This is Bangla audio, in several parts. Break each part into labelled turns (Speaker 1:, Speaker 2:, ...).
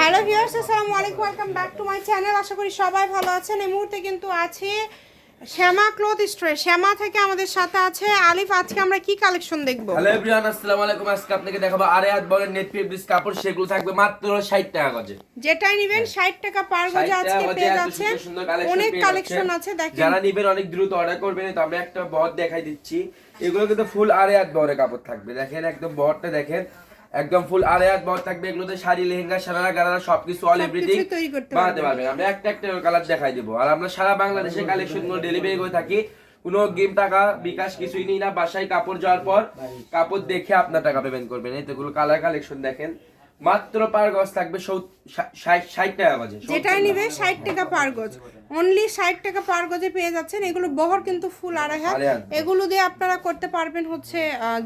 Speaker 1: হ্যালো ভিউয়ার্স আসসালামু আলাইকুম welcome back to my channel আশা করি সবাই ভালো আছেন। এই মুহূর্তে কিন্তু আছে শ্যামা ক্লথ স্টোরে শ্যামা থেকে আমাদের সাথে আছে আলিফ। আজকে আমরা কি কালেকশন দেখব?
Speaker 2: হ্যালো এভরিওয়ান আসসালামু আলাইকুম। আজকে আপনাকে দেখাবো আরে হাত বলের নেট ফেব্রিক্স কাপড় সেগুলো থাকবে মাত্র 60 টাকা গজে।
Speaker 1: যেটাই নেবেন 60 টাকা পার গজে আজকে পেয়ে যাচ্ছেন।
Speaker 2: collection
Speaker 1: অনেক কালেকশন আছে দেখেন।
Speaker 2: যারা নিবেন অনেক দ্রুত অর্ডার করবেন। তবে একটা বহর দেখাই দিচ্ছি। এগুলো কিন্তু ফুল আরে হাত বহরের কাপড় থাকবে। দেখেন একদম বহরটা দেখেন। একদম ফুল আলেয়াত বর থাকবে এগুলোতে শাড়ি লেহেঙ্গা সারারা গারারা সবকিছু অল এভরিথিং বানাতে পারবেন। আমরা একটা একটা কালার দেখাই দিব। আর আমরা সারা বাংলাদেশে কালেকশনগুলো ডেলিভারি করে থাকি। কোনো গেম টাকা বিকাশ কিছুই নেই না। বাসায় কাপড় যাওয়ার পর কাপড় দেখে আপনার টাকা পেমেন্ট করবেন। এই তো কালার কালেকশন দেখেন। মাত্র পার গজ থাকবে ষাট টাকা গজে।
Speaker 1: যেটাই নিবে 60 টাকা পার গজ। অনলি 60 টাকা পার গজে পেয়ে যাচ্ছেন। এগুলো বহর কিন্তু ফুল আড়াই হাত। এগুলো দিয়ে আপনারা করতে পারবেন হচ্ছে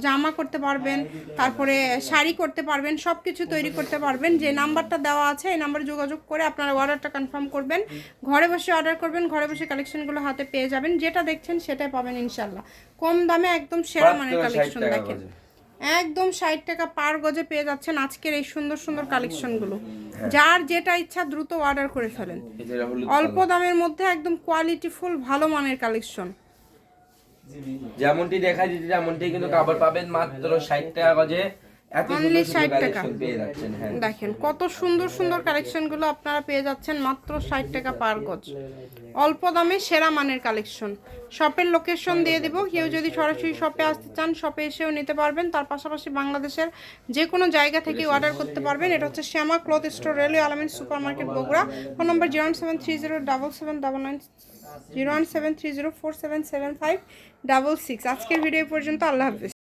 Speaker 1: জামা করতে পারবেন তারপরে শাড়ি করতে পারবেন সব কিছু তৈরি করতে পারবেন। যে নাম্বারটা দেওয়া আছে এই নাম্বারে যোগাযোগ করে আপনারা অর্ডারটা কনফার্ম করবেন। ঘরে বসে অর্ডার করবেন ঘরে বসে কালেকশনগুলো হাতে পেয়ে যাবেন। যেটা দেখছেন সেটাই পাবেন ইনশাল্লাহ কম দামে একদম সেরা মানের কালেকশন দেখেন। একদম ষাট টাকা পার গজে পেয়ে যাচ্ছেন আজকের এই সুন্দর সুন্দর কালেকশনগুলো। যার যেটা ইচ্ছা দ্রুত অর্ডার করে ফেলেন। অল্প দামের মধ্যে একদম কোয়ালিটিফুল ভালো মানের কালেকশন।
Speaker 2: যেমনটি দেখা যেতে যেমনটি কিন্তু কাপড় পাবেন মাত্র ষাট টাকা গজে।
Speaker 1: 60
Speaker 2: সুন্দর
Speaker 1: টাকা।
Speaker 2: হ্যাঁ।
Speaker 1: দেখেন কত সুন্দর সুন্দর কালেকশনগুলো আপনারা পেয়ে যাচ্ছেন মাত্র ষাট টাকা পার গজ। অল্প দামে সেরা মানের কালেকশন শপের লোকেশন দিয়ে দিব কেউ যদি সরাসরি শপে আসতে চান শপে এসেও নিতে পারবেন। তার পাশাপাশি বাংলাদেশের যে কোনো জায়গা থেকে অর্ডার করতে পারবেন। এটা হচ্ছে Shyama cloth store railway Almin super market Bogura phone number zero seven three zero double seven double nine zero one seven three zero four seven seven five double six আজকের ভিডিও পর্যন্ত আল্লাহ হাফিজ।